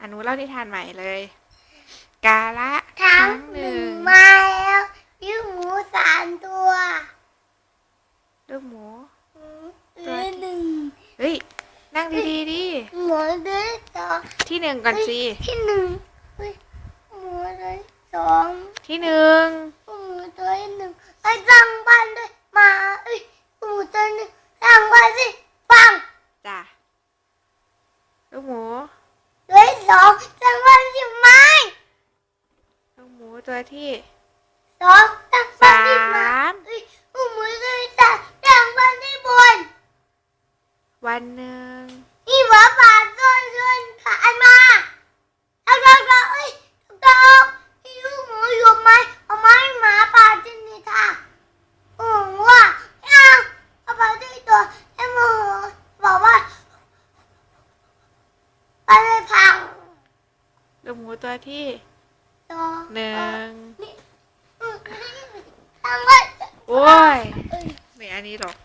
อนุเล่านิทานใหม่เลย กาละครั้งหนึ่งมาแล้วยืมหมูสามตัวลูกหมูเหลือหนึ่งเฮ้ยนั่งดีๆดิหมูเหลือสองที่หนึ่งก่อนสิเฮ้ยที่หนึ่งเฮ้ยหมูเหลือสองที่หนึ่งหมูตัวหนึ่งไอ้สั่งพันด้วยมาเอ้ยหมูตัวหนึ่งสั่งพันสิฟังจ้ะลูกหมู เหลือสองสั่งพันสิไม้ ลูกหมู ตัวที่สองสั่งพันสาสิไม้มเอ้ยหมูตัวสามสั่งพันสิบน วันหนึ่งนี่หมาป่าซ่อนเงินผ่านมาเอาดอกดอกเอ้ยดอกพี่ลูกหมูอยู่ไหมเอาไม้หมาป่าจินนี่ค่ะโอ้ว่าเอาเอาไปที่ตัวไอ้หมูบอกว่าอะไรพังลูกหมูตัวที่ ตัว หนึ่ง นี่อืมทำไว้ โอ้ยเอ้ยไม่อันนี้หรอก